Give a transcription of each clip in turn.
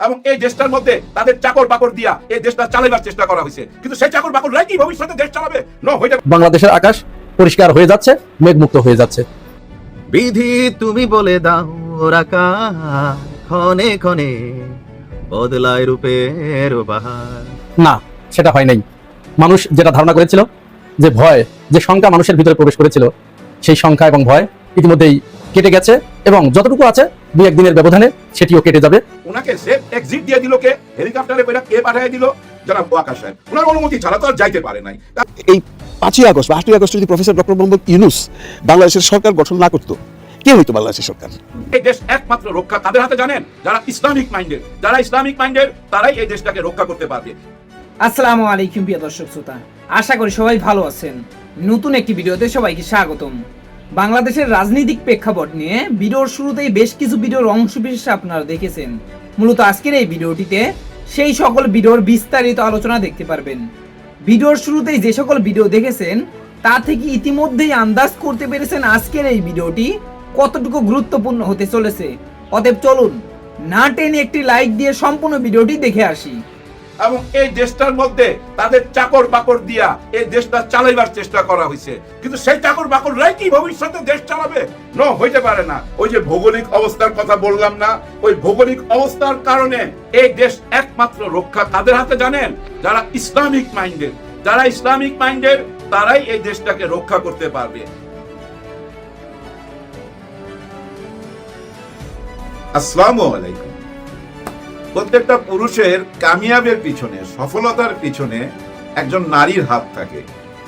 এবং এই দেশটার মধ্যে তাদের চাকর বাকর দিয়া এই দেশটা চালাইবার চেষ্টা করা হয়েছে। কিন্তু সেই চাকর বাকররাই কি ভবিষ্যতে দেশ চালাবে? ন হইতে বাংলাদেশের আকাশ পরিষ্কার হয়ে যাচ্ছে মেঘমুক্ত হয়ে যাচ্ছে। বিধি তুমি বলে দাও রাকা ক্ষণে ক্ষণে বদলায় রূপের বাহার না সেটা হয় নাই। মানুষ যেটা ধারণা করেছিল যে ভয় যে সংখ্যা মানুষের ভিতরে প্রবেশ করেছিল সেই সংখ্যা এবং ভয় ইতিমধ্যেই কেটে গেছে এবং যতটুকু আছে দুই একদিনের ব্যবধানে সেটিও কেটে যাবে। ওনাকে সেফ এক্সিট দিয়ে দিল কে? হেলিকপ্টারে কইরা কে পাঠিয়ে দিল? যারা আকাশ সাহেব ওনার অনুমতি ছাড়া তো আর যাইতে পারে নাই। এই পাঁচই আগস্ট বা আটই আগস্ট যদি প্রফেসর ডক্টর মোহাম্মদ ইউনুস বাংলাদেশের সরকার গঠন না করতো কে হইতো বাংলাদেশের সরকার? এই দেশ একমাত্র রক্ষা তাদের হাতে জানেন যারা ইসলামিক মাইন্ডের যারা ইসলামিক মাইন্ডের তারাই এই দেশটাকে রক্ষা করতে পারবে। আসসালামু আলাইকুম প্রিয় দর্শক শ্রোতা আশা করি সবাই ভালো আছেন। নতুন একটি ভিডিওতে সবাইকে স্বাগতম। বাংলাদেশের রাজনৈতিক প্রেক্ষাপট নিয়ে ভিডিওর শুরুতেই বেশ কিছু ভিডিওর অংশ বিশেষ আপনারা দেখেছেন। মূলত আজকের এই ভিডিওটিতে সেই সকল ভিডিওর বিস্তারিত আলোচনা দেখতে পারবেন। ভিডিওর শুরুতেই যে সকল ভিডিও দেখেছেন, তা থেকে ইতিমধ্যেই আন্দাজ করতে পেরেছেন আজকের এই ভিডিওটি কতটুকু গুরুত্বপূর্ণ হতে চলেছে। অতএব চলুন, না টেনে একটি লাইক দিয়ে সম্পূর্ণ ভিডিওটি দেখে আসি। এবং এই দেশটার মধ্যে তাদের চাকর বাকর দিয়া এই দেশটা চালাইবার চেষ্টা করা হয়েছে কিন্তু সেই চাকর বাকররাই কি ভবিষ্যতে দেশ চালাবে? ন, হইতে পারে না। ওই যে ভৌগোলিক অবস্থার কথা বললাম না, ওই ভৌগোলিক অবস্থার কারণে এই দেশ একমাত্র রক্ষা তাদের হাতে জানেন? যারা ইসলামিক মাইন্ডের। যারা ইসলামিক মাইন্ডের, তারাই এই দেশটাকে রক্ষা করতে পারবে। আসসালামু আলাইকুম। প্রত্যেকটা পুরুষের কামিয়াবের পিছনে, সফলতার পিছনে একজন নারীর হাত থাকে।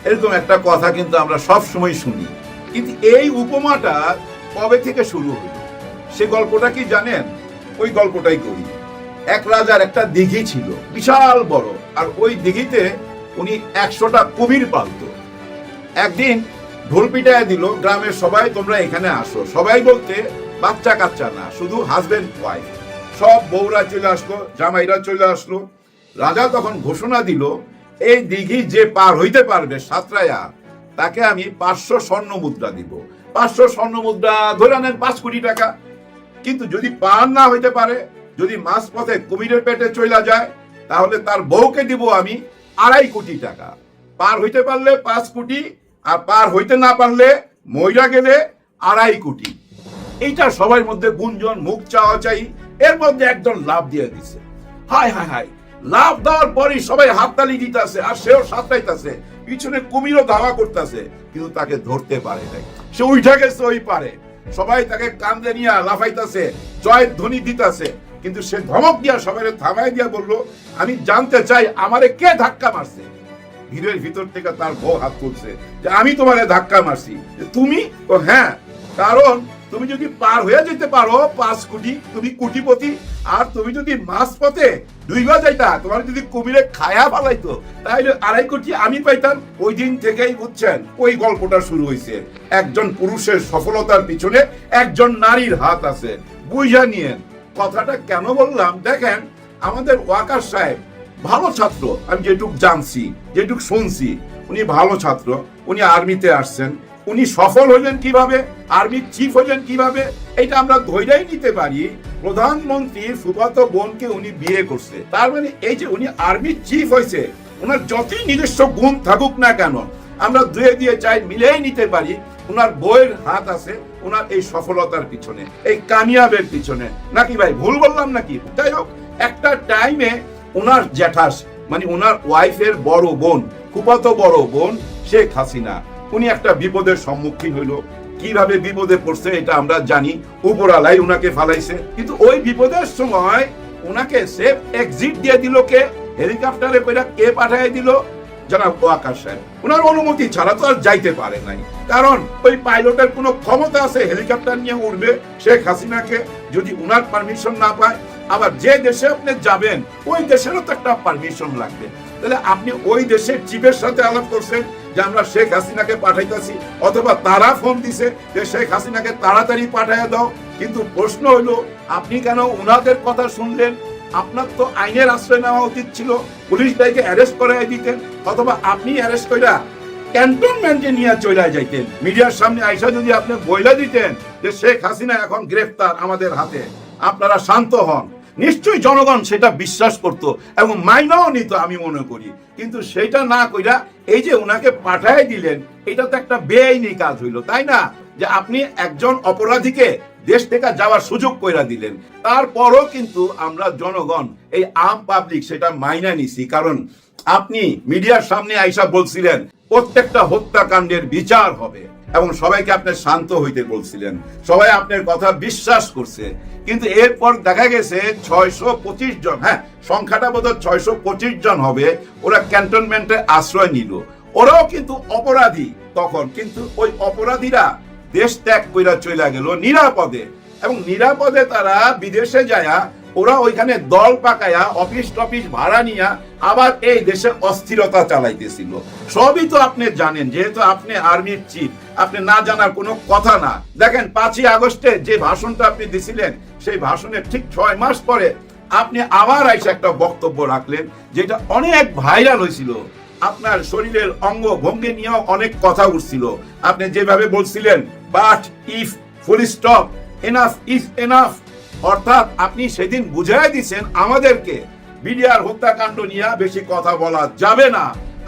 এরকম একটা কথা কিন্তু আমরা সব সময় শুনি। কিন্তু এই উপমাটা কবে থেকে শুরু হলো? সে গল্পটা কি জানেন? ওই গল্পটাই করি। এক রাজার একটা দিঘি ছিল, বিশাল বড়, আর ওই দিঘিতে উনি একশোটা কুমির পালতো। একদিন ঢোল পিটায় দিল, গ্রামের সবাই তোমরা এখানে আসো। সবাই বলতে, বাচ্চা কাচ্চা না, শুধু হাজবেন্ড ওয়াইফ সব বউরা চলে আসলো, জামাইরা চলে আসলো। রাজা তখন ঘোষণা দিল, এই দিঘি যে পার হইতে পারবে সাতরায়া, তাকে আমি পাঁচশো স্বর্ণ মুদ্রা দিব। পাঁচশো স্বর্ণ মুদ্রা ধরে নেন পাঁচ কোটি টাকা। কিন্তু যদি পার না হইতে পারে, যদি মাছ পথে কুমিরের পেটে চইলা যায়, তাহলে তার বউকে দিব আমি আড়াই কোটি টাকা। পার হইতে পারলে পাঁচ কোটি, আর পার হইতে না পারলে মইরা গেলে আড়াই কোটি। এইটা সবার মধ্যে গুঞ্জন, মুখ চাওয়া চাই। এর মধ্যে একজন লাভ দিয়ে দিছে। হায় হায় হায় লাভ দেওয়ার পরই সবাই হাততালি দিতেছে আর সেও সাঁতরাইতেছে। পিছনে কুমিরও ধাওয়া করতেছে, কিন্তু তাকে ধরতে পারে নাই। সে উঠে গেছে, ওই পারে। সবাই তাকে কান্দে নিয়ে লাফাইতেছে, জয় ধ্বনি দিতেছে। কিন্তু সে ধমক দিয়া সবাই থামাই দিয়া বলল, আমি জানতে চাই আমারে কে ধাক্কা মারছে? ভিড়ের ভিতর থেকে তার বউ হাত তুলছে, যে আমি তোমারে ধাক্কা মারছি। তুমি? ও হ্যাঁ। কারণ তুমি যদি পার হয়ে যেতে পারো পাঁচ কোটি, তুমি কোটিপতি। আর তুমি যদি মাছ পথে ডুইবা যাইতা, তোমার যদি কুমিরে খায়া ফালাইতো তাহলে আড়াই কোটি আমি পাইতাম। ওই দিন থেকেই বুঝছেন, ওই গল্পটা শুরু হয়েছে একজন পুরুষের সফলতার পিছনে একজন নারীর হাত আছে। বুঝা নিয়েন, কথাটা কেন বললাম? দেখেন, আমাদের ওয়াকার সাহেব ভালো ছাত্র। আমি যেটুক জানছি, যেটুক শুনছি, উনি ভালো ছাত্র। উনি আর্মিতে আসছেন। উনি সফল হইলেন কীভাবে? আর্মির চিফ হইলেন কীভাবে? এটা আমরা ধৈর্যই নিতে পারি। প্রধানমন্ত্রীর ফুফাতো বোনকে উনি বিয়ে করছে। তার মানে এই যে উনি আর্মির চিফ হয়েছে, ওনার যতই নিজস্ব গুণ থাকুক না কেন, আমরা দুয়ে দিয়ে চাই মিলেই নিতে পারি। ওনার বইয়ের হাত আছে ওনার এই সফলতার পিছনে, এই কামিয়াবের পিছনে। নাকি ভাই, ভুল বললাম নাকি? যাই হোক, একটা টাইমে ওনার জ্যাঠাস মানে ওনার ওয়াইফের বড় বোন ফুপাতো বড় বোন শেখ হাসিনা উনি একটা বিপদের সম্মুখীন হইল কীভাবে বিপদে পড়ছে এটা আমরা জানি। উপরালাই উনাকে ফালাইছে। কিন্তু ওই বিপদের সময় উনাকে সেফ এক্সিট দিয়ে দিল কে? হেলিকপ্টারে কইরা কে পাঠিয়ে দিল? জনাব ওয়াকার সাহেব। ওনার অনুমতি ছাড়া তো আর যাইতে পারে নাই। কারণ ওই পাইলটের কোনো ক্ষমতা আছে হেলিকপ্টার নিয়ে উঠবে শেখ হাসিনাকে। যদি উনার পারমিশন না পায় আবার যে দেশে আপনি যাবেন, ওই দেশেরও তো একটা পারমিশন লাগবে। তাহলে আপনি ওই দেশের চিফের সাথে আলাপ করছেন যে আমরা শেখ হাসিনাকে পাঠাইতেছি, অথবা তারা ফোন দিছে যে শেখ হাসিনাকে তাড়াতাড়ি পাঠাইয়া দাও। কিন্তু প্রশ্ন হলো আপনি কেন উনাদের কথা শুনলেন? আপনার তো আইনের আশ্রয় নেওয়া উচিত ছিল, পুলিশ ভাইকে অ্যারেস্ট করাই দিতেন, অথবা আপনি অ্যারেস্ট কইরা ক্যান্টনমেন্টে নিয়ে চলে যাইতেন। মিডিয়ার সামনে আইসা যদি আপনি বইলা দিতেন যে শেখ হাসিনা এখন গ্রেফতার আমাদের হাতে, আপনারা শান্ত হন। নিশ্চয়ই জনগণ সেটা বিশ্বাস করত এবং মাইনাও নিত আমি মনে করি। কিন্তু সেটা না কইরা এই যে ওনাকে পাঠায় দিলেন, এটা তো একটা বেআইনি কাজ হইল, তাই না? যে আপনি একজন অপরাধীকে দেশ থেকে যাওয়ার সুযোগ কইরা দিলেন। তারপরও কিন্তু আমরা জনগণ, এই আম পাবলিক সেটা মাইনা নিছি। কারণ আপনি মিডিয়ার সামনে আইসা বলছিলেন, প্রত্যেকটা হত্যাকাণ্ডের বিচার হবে। এবং সবাইকে আপনি শান্ত হইতে বলছিলেন। সবাই আপনার কথা বিশ্বাস করছে। কিন্তু এরপর দেখা গেছে ছয়শো পঁচিশ জন হ্যাঁ সংখ্যাটা বোধ ছয়শো পঁচিশ জন হবে, ওরা ক্যান্টনমেন্টে আশ্রয় নিল। ওরাও কিন্তু অপরাধী তখন, কিন্তু ওই অপরাধীরা দেশ ত্যাগ কইরা চলে গেল নিরাপদে। এবং নিরাপদে তারা বিদেশে যায়া, ওরা ওইখানে দল পাকায়া, অফিস টফিস ভাড়া নিয়া আবার এই দেশে অস্থিরতা চালাইতেছিল। সবই তো আপনি জানেন, যেহেতু আপনি আর্মির চিফ আপনি না জানার কোনো কথা না। দেখেন, পাঁচই আগস্টে যে ভাষণটা আপনি দিছিলেন, সেই ভাষণের ঠিক ছয় মাস পরে আপনি আবার এসে একটা বক্তব্য রাখলেন, যেটা অনেক ভাইরাল হয়েছিল। আপনার শরীরের অঙ্গ ভঙ্গি নিয়েও অনেক কথা উঠছিল। আপনি যেভাবে বলছিলেন, but if, full stop, enough if enough. অর্থাৎ আপনি সেদিন বুঝাই দিছেন আমাদেরকে, বিডিআর হত্যাকাণ্ড নিয়ে বেশি কথা বলা যাবে না।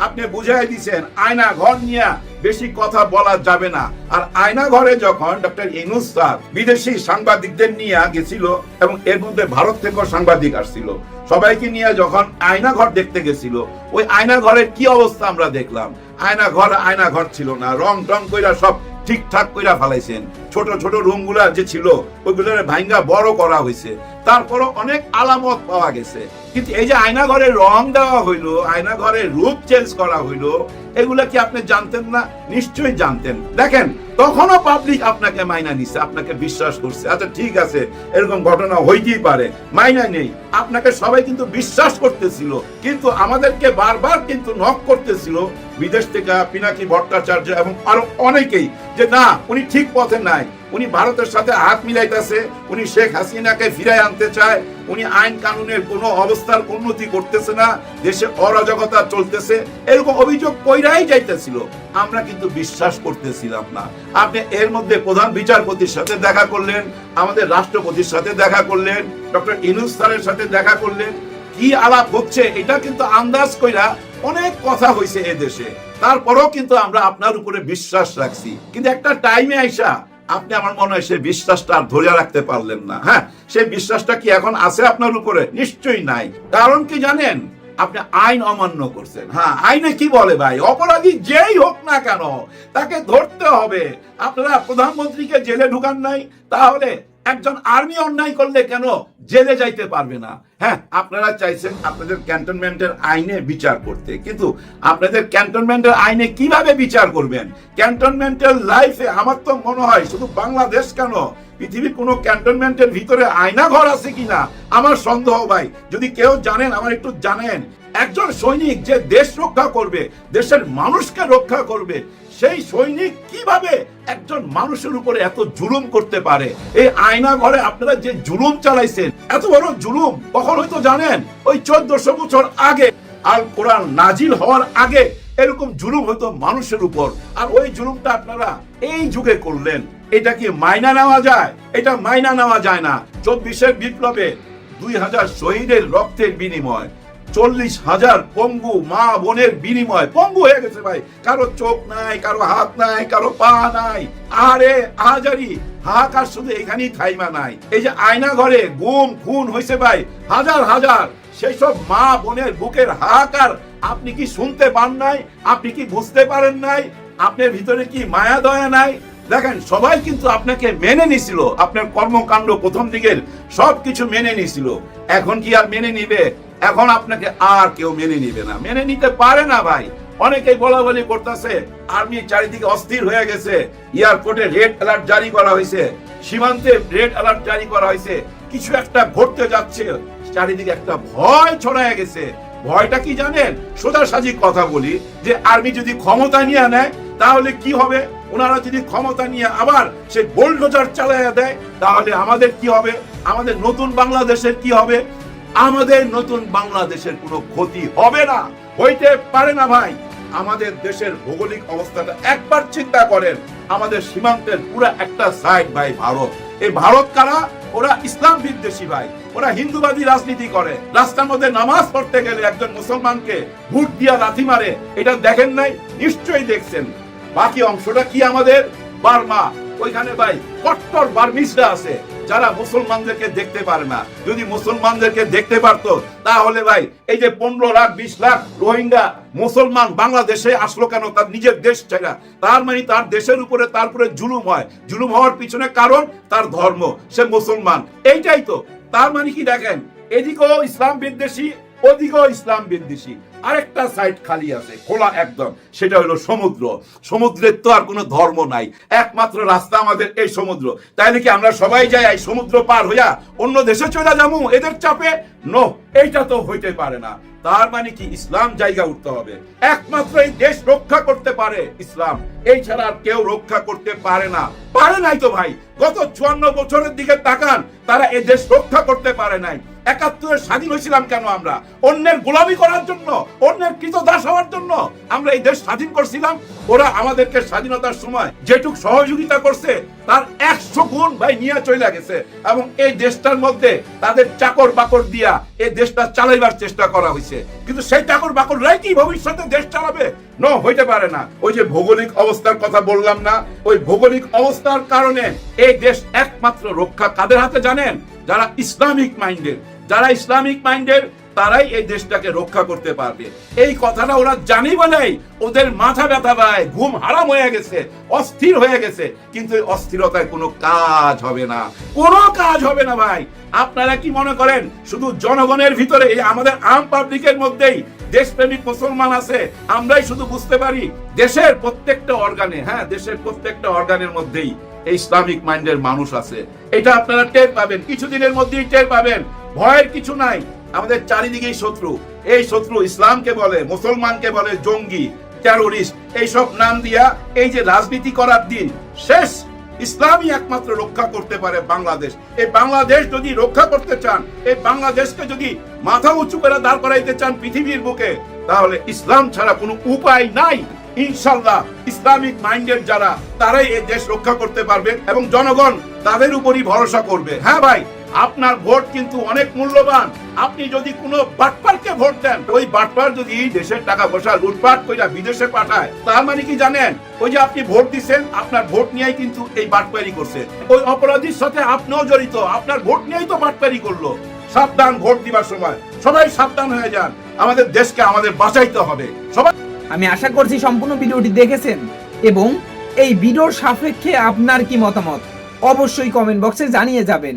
আপনি বুঝাই দিছেন, আয়না ঘর নিয়ে বেশি কথা বলা যাবে না। আর আয়না ঘরে যখন ডক্টর ইনুস স্যার বিদেশি সাংবাদিকদের নিয়ে গেছিল এবং এর মধ্যে ভারত থেকেও সাংবাদিক আসছিল, সবাইকে নিয়ে যখন আয়না ঘর দেখতে গেছিল, ওই আয়না ঘরের কি অবস্থা আমরা দেখলাম। আয়না ঘর আয়না ঘর ছিল না, রং টং কইরা সব ঠিকঠাক কইরা ফেলাইছেন। ছোট ছোট রুমগুলা যে ছিল, ওইগুলোর ভাঙ্গা বড় করা হয়েছে তারপরও অনেক আলামত পাওয়া গেছে। কিন্তু এই যে আয়না ঘরে রং দেওয়া হইল আয়না ঘরে রূপ চেঞ্জ করা হইল, এগুলা কি আপনি জানতেন না? নিশ্চয়ই জানতেন। দেখেন তখনও পাবলিক আপনাকে মাইনা নিছে, আপনাকে বিশ্বাস করছে। আচ্ছা ঠিক আছে, এরকম ঘটনা হইতেই পারে মাইনা নেই। আপনাকে সবাই কিন্তু বিশ্বাস করতেছিল, কিন্তু আমাদেরকে বারবার কিন্তু নক করতেছিল, বিদেশ থেকে পিনাকি ভট্টাচার্য এবং আরও অনেকেই, যে না, উনি ঠিক পথে নাই। উনি ভারতের সাথে হাত মিলাইতেছে, উনি শেখ হাসিনাকে ফিরাই আনতে চায়, উনি আইন কানুনের কোনো অবস্থার উন্নতি করতেছে না, দেশে অরাজকতা চলতেছে, এরকম অভিযোগ কইরাই যাইতেছিল। আমরা কিন্তু বিশ্বাস করতেছিলাম না। আপনি এর মধ্যে প্রধান বিচারপতির সাথে দেখা করলেন, আমাদের রাষ্ট্রপতির সাথে দেখা করলেন, ডক্টর ইনুস স্যারের সাথে দেখা করলেন। কি আলাপ হচ্ছে, এটা কিন্তু আন্দাজ কইরা অনেক কথা হয়েছে এ দেশে। তারপরেও কিন্তু আমরা আপনার উপরে বিশ্বাস রাখছি। কিন্তু একটা টাইমে আইসা আপনি আমার মনে হয় সে বিশ্বাসটা আর ধরে রাখতে পারলেন না হ্যাঁ? সেই বিশ্বাসটা কি এখন আছে আপনার উপরে? নিশ্চয়ই নাই। কারণ কি জানেন? আপনি আইন অমান্য করছেন হ্যাঁ? আইনে কি বলে ভাই? অপরাধী যেই হোক না কেন, তাকে ধরতে হবে। আপনারা প্রধানমন্ত্রীকে জেলে ঢুকান নাই, তাহলে একজন আর্মি অন্যায় করলে কেন জেলে যাইতে পারবে না? হ্যাঁ আপনারা চাইছেন আপনাদের ক্যান্টনমেন্টের আইনে বিচার করতে, কিন্তু আপনাদের ক্যান্টনমেন্টের আইনে কীভাবে বিচার করবেন? ক্যান্টনমেন্টের লাইফে আমার তো মনে হয় শুধু বাংলাদেশ কেন? পৃথিবীর কোনো ক্যান্টনমেন্টের ভিতরে আয়না ঘর আছে কিনা? আমার সন্দেহ ভাই, যদি কেউ জানেন, আমার একটু জানেন। একজন সৈনিক যে দেশ রক্ষা করবে, দেশের মানুষকে রক্ষা করবে সেই সৈনিক কীভাবে একজন মানুষের উপরে এত জুলুম করতে পারে? এই আয়না ঘরে আপনারা যে জুলুম চালাইছেন, এত বড় জুলুম কখন হয়তো জানেন? ওই চোদ্দশো বছর আগে আল কোরআন নাজিল হওয়ার আগে এরকম জুলুম হতো মানুষের উপর। আর ওই জুলুমটা আপনারা এই যুগে করলেন। এটা কি মাইনা নেওয়া যায়? এটা মাইনা নেওয়া যায় না। চব্বিশের বিপ্লবে দুই হাজার শহীদের রক্তের বিনিময়। চল্লিশ হাজার পঙ্গু মা বোনের বিনিময়। পঙ্গু হয়ে গেছে ভাই। কারও চোখ নাই, কারও হাত নাই, কারও পা নাই। আরে আহাজারি, হাহাকার শুধু এখানেই থাইমা নাই। এই যে আয়না ঘরে গুম, খুন হয়েছে ভাই, হাজার হাজার। সেই সব মা বোনের বুকের হাহাকার আপনি কি শুনতে পান নাই? আপনি কি বুঝতে পারেন নাই? আপনার ভিতরে কি মায়া দয়া নাই? দেখেন, সবাই কিন্তু আপনাকে মেনে নিছিল। আপনার কর্মকাণ্ড প্রথম দিকের সবকিছু মেনে নিছিল। এখন কি আর মেনে নিবে? এখন আপনাকে আর কেউ মেনে নিবে না। মেনে নিতে পারে না ভাই। অনেকেই বলা বলি করতেছে আর্মি চারিদিকে অস্থির হয়ে গেছে। এয়ারপোর্টে রেড অ্যালার্ট জারি করা হয়েছে। সীমান্তে রেড অ্যালার্ট জারি করা হয়েছে। কিছু একটা ঘটতে যাচ্ছে। চারিদিকে একটা ভয় ছড়ায় গেছে। ভয়টা কি জানেন? সোজাসাজি কথা বলি যে আর্মি যদি ক্ষমতা নিয়ে নেয়, তাহলে কি হবে? ওনারা যদি ক্ষমতা নিয়ে আবার সে বোল্ডোজার চালাইয়া দেয়, তাহলে আমাদের কি হবে? আমাদের নতুন বাংলাদেশের কি হবে? আমাদের নতুন বাংলাদেশের কোনো ক্ষতি হবে না। হইতে পারে না ভাই। আমাদের দেশের ভৌগোলিক অবস্থাটা একবার চিন্তা করেন, আমাদের সীমান্তের পুরো একটা সাইড ভাই ভারত। এই ভারত কারা? ওরা ইসলাম বিদ্বেষী ভাই। ওরা হিন্দুবাদী রাজনীতি করে। রাস্তার মধ্যে নামাজ পড়তে গেলে একজন মুসলমানকে ভোট দিয়া লাথি মারে। এটা দেখেন নাই? নিশ্চয়ই দেখছেন। বাকি অংশটা কি আমাদের? বার্মা। ওইখানে ভাই কট্টর বার্মিসরা আছে। যারা মুসলমানদেরকে দেখতে পারে না, যদি মুসলমানদেরকে দেখতে পারতো, তাহলে ভাই, এই যে পনেরো লাখ, বিশ লাখ রোহিঙ্গা মুসলমান বাংলাদেশে আসলো কেন? তার নিজের দেশ ছেড়া তার মানে তার দেশের উপরে তারপরে জুলুম হয়। জুলুম হওয়ার পিছনে কারণ তার ধর্ম, সে মুসলমান। এইটাই তো। তার মানে কি দেখেন? এদিকেও ইসলাম বিদ্বেষী, ওদিকেও ইসলাম বিদ্বেষী। আরেকটা সাইড খালি আছে, খোলা একদম। সেটা হলো সমুদ্র। সমুদ্রের তো আর কোনো ধর্ম নাই। একমাত্র রাস্তা আমাদের এই সমুদ্র। তাইলে কি আমরা সবাই যাই এই সমুদ্র পার হইয়া অন্য দেশে চলে যাব? এদের চাপে? নো এইটা তো হইতে পারে না। তার মানে কি ইসলাম জায়গা উঠতে হবে। একমাত্র এই দেশ রক্ষা করতে পারে ইসলাম। এই ছাড়া আর কেউ রক্ষা করতে পারে না। পারে নাই তো ভাই। গত চুয়ান্ন বছরের দিকে তাকান, তারা এই দেশ রক্ষা করতে পারে নাই। একাত্তরে স্বাধীন হয়েছিলাম কেন আমরা? অন্যের গোলামি করার জন্য, অন্যের কৃত দাস হওয়ার জন্য আমরা এই দেশ স্বাধীন করছিলাম। ওরা আমাদেরকে স্বাধীনতার সময় যেটুক সহযোগিতা করছে, তার একশো গুণ ভাই নিয়ে চলে গেছে। এবং এই দেশটার মধ্যে তাদের চাকর বাকর দিয়া এই দেশটা চালাইবার চেষ্টা করা হয়েছে। কিন্তু সেই চাকর বাকররাই কি ভবিষ্যতে দেশ চালাবে? ন, হইতে পারে না। ওই যে ভৌগোলিক অবস্থার কথা বললাম না, ওই ভৌগোলিক অবস্থার কারণে এই দেশ একমাত্র রক্ষা কাদের হাতে জানেন? যারা ইসলামিক মাইন্ডের। যারা ইসলামিক মাইন্ডের, তারাই এই দেশটাকে রক্ষা করতে পারবে। এই কথাটা ওরা জানি নাই? ওদের মাথা ব্যথা পায়, ঘুম হারাম হয়ে গেছে, অস্থির হয়ে গেছে। কিন্তু অস্থিরতায় কোনো কাজ হবে না। কোনো কাজ হবে না ভাই। আপনারা কি মনে করেন, শুধু জনগণের ভিতরে, এই আমাদের আম পাবলিকের মধ্যেই দেশপ্রেমিক মুসলমান আছে, আমরাই শুধু বুঝতে পারি দেশের প্রত্যেকটা অর্গানে হ্যাঁ দেশের প্রত্যেকটা অর্গানের মধ্যেই এই ইসলামিক মাইন্ডের মানুষ আছে। এটা আপনারা টের পাবেন, কিছুদিনের মধ্যেই টের পাবেন। ভয়ের কিছু নাই, আমাদের চারিদিকেই শত্রু। এই শত্রু ইসলামকে বলে, মুসলমানকে বলে, জঙ্গি টেরোরিস্ট এইসব নাম দিয়া এই যে রাজনীতি করার দিন, শেষ। ইসলামই একমাত্র রক্ষা করতে পারে বাংলাদেশ। এই বাংলাদেশ যদি রক্ষা করতে চান, এই বাংলাদেশকে যদি মাথা উঁচু করে দাঁড় করাইতে চান পৃথিবীর বুকে, তাহলে ইসলাম ছাড়া কোনো উপায় নাই। ইনশাল্লাহ ইসলামিক মাইন্ডের যারা, তারাই এই দেশ রক্ষা করতে পারবে এবং জনগণ তাদের উপরই ভরসা করবে। হ্যাঁ ভাই আপনার ভোট কিন্তু অনেক মূল্যবান। আপনি যদি কোনো বাটপারকে ভোট দেন, ওই বাটপার যদি দেশের টাকা পয়সা লুটপাট কইরা বিদেশে পাঠায়, তার মানে কি জানেন? ওই যে আপনি ভোট দিচ্ছেন আপনার ভোট নিয়েই কিন্তু এই বাটপারি করছে। ওই অপরাধীর সাথে আপনিও জড়িত, আপনার ভোট নিয়েই তো বাটপারি করল। সাবধান ভোট দিবার সময়। সবাই সাবধান হয়ে যান। আমাদের দেশকে আমাদের বাঁচাইতে হবে। সবাই আমি আশা করছি সম্পূর্ণ ভিডিওটি দেখেছেন এবং এই ভিডিওর সাপেক্ষে আপনার কি মতামত? অবশ্যই কমেন্ট বক্সে জানিয়ে যাবেন।